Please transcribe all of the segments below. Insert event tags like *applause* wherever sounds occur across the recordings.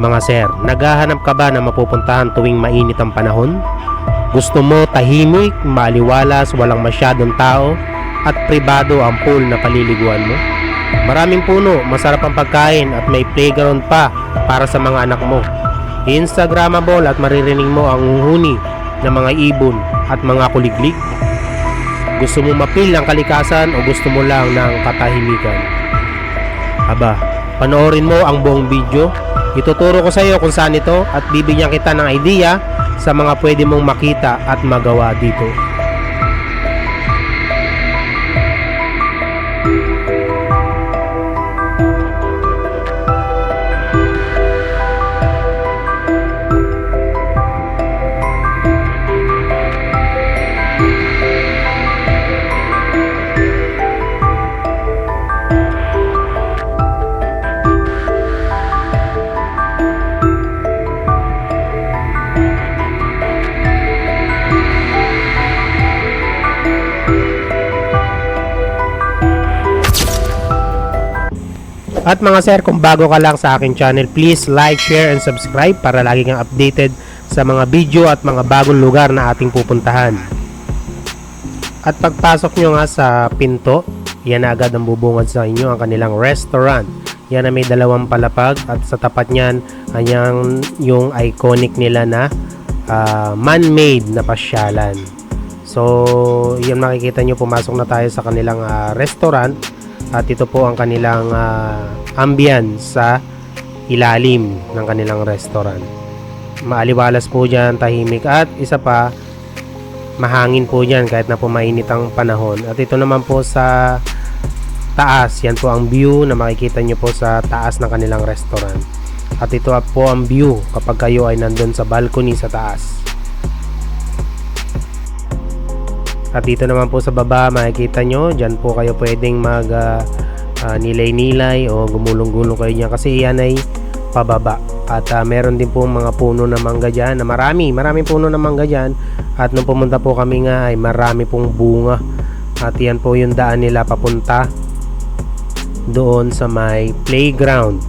Mga sir, naghahanap ka ba na mapupuntahan tuwing mainit ang panahon? Gusto mo tahimik, maliwalas, walang masyadong tao, at pribado ang pool na paliliguan mo? Maraming puno, masarap ang pagkain at may playground pa para sa mga anak mo. Instagrammable at maririnig mo ang uhuni ng mga ibon at mga kuliglig. Gusto mo mapil ang kalikasan o gusto mo lang ng katahimikan? Aba, panoorin mo ang buong video. Ituturo ko sa iyo kung saan ito at bibigyan kita ng idea sa mga pwede mong makita at magawa dito. At mga sir, kung bago ka lang sa aking channel, please like, share, and subscribe para lagi kang updated sa mga video at mga bagong lugar na ating pupuntahan. At pagpasok nyo nga sa pinto, yan na agad ang bubungad sa inyo ang kanilang restaurant. Yan na may dalawang palapag at sa tapat niyan, anyang yung iconic nila na ah, man-made na pasyalan. So, yan makikita nyo, pumasok na tayo sa kanilang ah, restaurant at ito po ang kanilang ah, ambience sa ilalim ng kanilang restaurant. Maaliwalas po dyan, tahimik at isa pa, mahangin po dyan kahit na po mainit ang panahon. At ito naman po sa taas, yan po ang view na makikita nyo po sa taas ng kanilang restaurant. At ito po ang view kapag kayo ay nandun sa balcony sa taas. At dito naman po sa baba, makikita nyo, dyan po kayo pwedeng mag ah, nilay-nilay o gumulong-gulong kayo dyan kasi yan ay pababa. At ah, meron din po mga puno na mangga dyan na marami, maraming puno na mangga dyan. At nung pumunta po kami nga ay marami pong bunga. At yan po yung daan nila papunta doon sa may playground.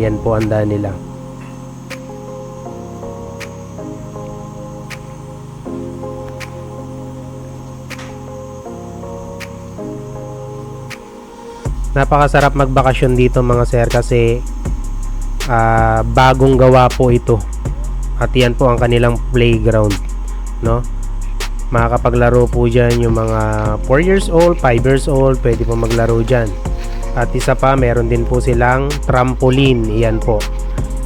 Yan po ang daan nila. Napakasarap magbakasyon dito mga sir kasi ah, bagong gawa po ito. At yan po ang kanilang playground, no? Makakapaglaro po dyan yung mga 4 years old, 5 years old, pwede po maglaro dyan. At isa pa, meron din po silang trampoline, yan po.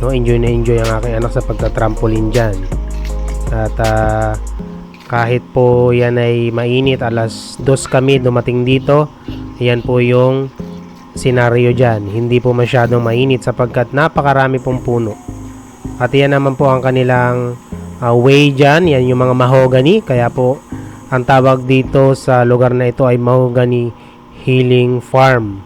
No, enjoy na enjoy ang aking anak sa pagta-trampoline dyan. At ah, kahit po yan ay mainit, alas 2 kami dumating dito, yan po yung senaryo dyan. Hindi po masyadong mainit sapagkat napakarami pong puno. At yan naman po ang kanilang ah, way dyan. Yan yung mga mahogany. Kaya po ang tawag dito sa lugar na ito ay Mahogany Healing Farm.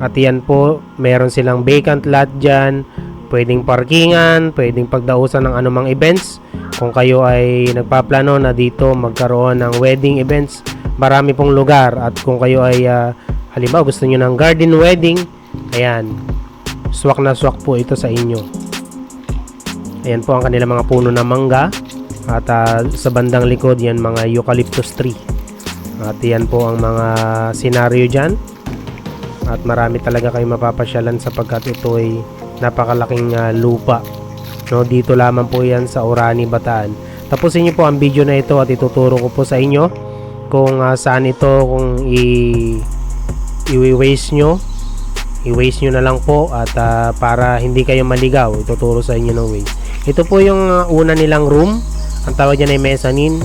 At yan po, meron silang vacant lot dyan. Pwedeng parkingan, pwedeng pagdausan ng anumang events. Kung kayo ay nagpaplano na dito magkaroon ng wedding events, marami pong lugar. At kung kayo ay ah, halimbawa gusto nyo ng garden wedding, ayan, swak na swak po ito sa inyo. Ayan po ang kanilang mga puno ng mangga. At ah, sa bandang likod, yan mga eucalyptus tree. At yan po ang mga senaryo dyan. At marami talaga kayo mapapasyalan sapagkat ito ay napakalaking ah, lupa. No, dito lamang po yan sa Orani, Bataan. Tapusin niyo po ang video na ito at ituturo ko po sa inyo kung ah, saan ito kung i i-waste nyo. I-waste nyo na lang po at ah, para hindi kayo maligaw ituturo sa inyo ng waste. Ito po yung ah, una nilang room. Ang tawag dyan ay mezzanine.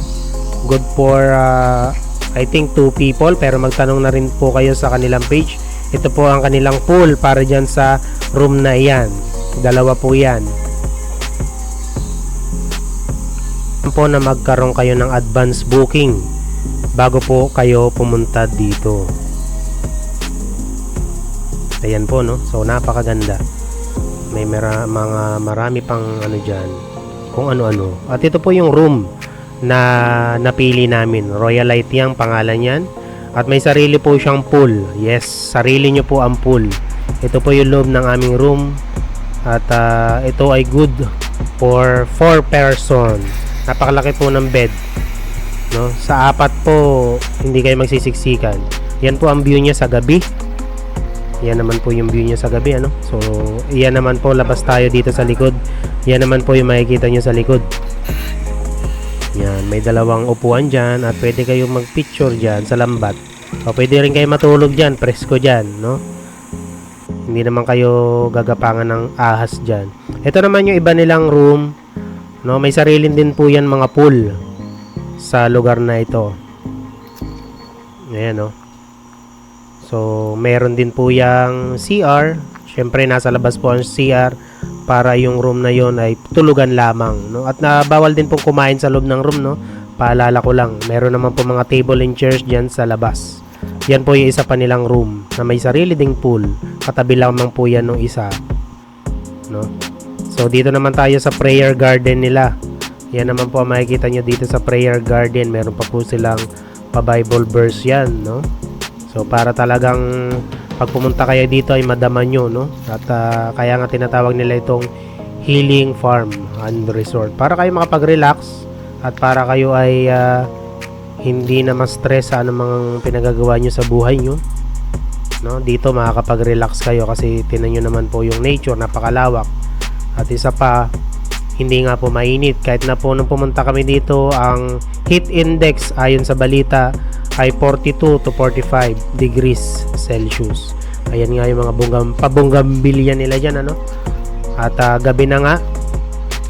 Good for ah, I think two people pero magtanong na rin po kayo sa kanilang page. Ito po ang kanilang pool para dyan sa room na iyan dalawa po yan. Po na magkaroon kayo ng advance booking bago po kayo pumunta dito ayan po no so napakaganda may mera, mga marami pang ano dyan kung ano-ano at ito po yung room na napili namin Royalite yung pangalan yan at may sarili po siyang pool yes sarili nyo po ang pool ito po yung loob ng aming room At ah, ito ay good for 4 person. Napakalaki po ng bed. No? Sa apat po, hindi kayo magsisiksikan. Yan po ang view niya sa gabi. Yan naman po yung view niya sa gabi, ano? So, yan naman po, labas tayo dito sa likod. Yan naman po yung makikita niyo sa likod. Yan, may dalawang upuan dyan at pwede kayong magpicture dyan sa lambat. O pwede rin kayo matulog dyan, presko dyan, no? Hindi naman kayo gagapangan ng ahas dyan. Ito naman yung iba nilang room, no? May sarili din po yan mga pool sa lugar na ito. Ayan, no? So, meron din po yung CR. Siyempre, nasa labas po ang CR para yung room na yon ay tulugan lamang. No? At na bawal din pong kumain sa loob ng room. No? Paalala ko lang, meron naman po mga table and chairs dyan sa labas. Yan po yung isa pa nilang room na may sarili ding pool. Katabi lamang po yan ng isa. No? So, dito naman tayo sa prayer garden nila. Yan naman po ang makikita nyo dito sa prayer garden. Meron pa po silang pa-Bible verse yan. No? So para talagang pag pumunta kayo dito ay madaman nyo, no? At ah, kaya nga tinatawag nila itong healing farm and resort. Para kayo makapag-relax at para kayo ay ah, hindi na ma-stress sa anumang pinagagawa nyo sa buhay nyo. No? Dito makakapag-relax kayo kasi tinan nyo naman po yung nature, napakalawak. At isa pa, hindi nga po mainit. Kahit na po nung pumunta kami dito, ang heat index ayon sa balita ay 42 to 45 degrees Celsius. Ayan nga yung mga bunggam, pabunggambilya nila dyan, ano? At ah, gabi na nga,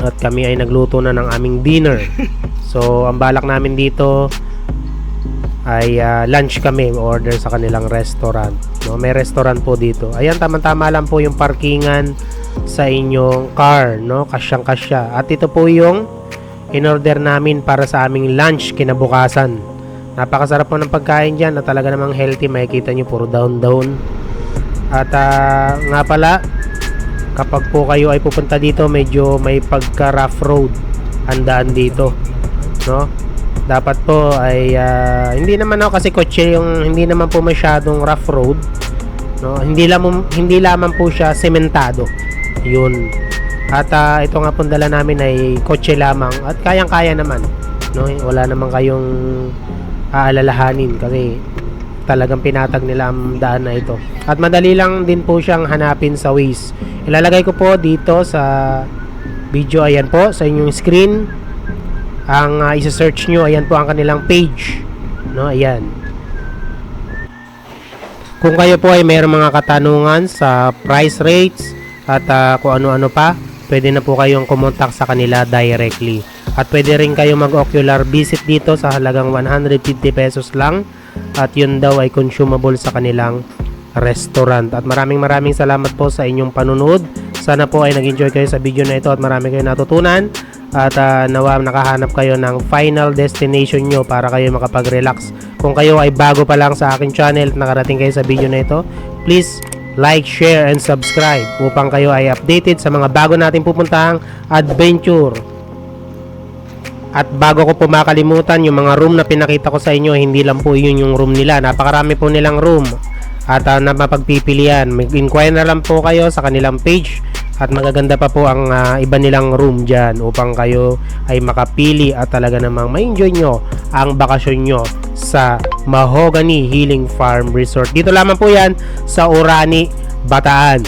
at kami ay nagluto na ng aming dinner. *laughs* So, ang balak namin dito ay ah, lunch kami, order sa kanilang restaurant. No? May restaurant po dito. Ayan, tama-tama lang po yung parkingan sa inyong car, no? Kasyang-kasya. At ito po yung in-order namin para sa aming lunch kinabukasan. Napakasarap po ng pagkain dyan na talaga namang healthy. Makikita nyo, puro down-down. At ah, nga pala, kapag po kayo ay pupunta dito, medyo may pagka-rough road ang daan dito. No? Dapat po ay ah, hindi naman ako kasi kotse yung hindi naman po masyadong rough road. No? Hindi lamang hindi lamang po siya sementado. 'Yun. At ah, ito nga pong dala namin ay kotse lamang at kayang-kaya naman. No? Wala naman kayong aalalahanin kasi talagang pinatag nila ang daan na ito. At madali lang din po siyang hanapin sa Waze. Ilalagay ko po dito sa video ayan po sa inyong screen. Ang uh, isa-search nyo, ayan po ang kanilang page. No, ayan. Kung kayo po ay mayroong mga katanungan sa price rates at ah, kung ano-ano pa, pwede na po kayong kumontak sa kanila directly. At pwede rin kayong mag-ocular visit dito sa halagang 150 pesos lang. At yun daw ay consumable sa kanilang restaurant. At maraming maraming salamat po sa inyong panunood. Sana po ay nag-enjoy kayo sa video na ito at marami kayong natutunan. At ah, nawa nakahanap kayo ng final destination nyo para kayo makapag-relax. Kung kayo ay bago pa lang sa akin channel at nakarating kayo sa video na ito, please like, share, and subscribe upang kayo ay updated sa mga bago nating pupuntahang adventure. At bago ko po makalimutan, yung mga room na pinakita ko sa inyo, hindi lang po yun yung room nila. Napakarami po nilang room at uh, na mapagpipilian. Mag-inquire na lang po kayo sa kanilang page at magaganda pa po ang ah, iba nilang room dyan upang kayo ay makapili at talaga namang ma-enjoy nyo ang bakasyon nyo sa Mahogany Healing Farm Resort. Dito lamang po yan sa Orani, Bataan.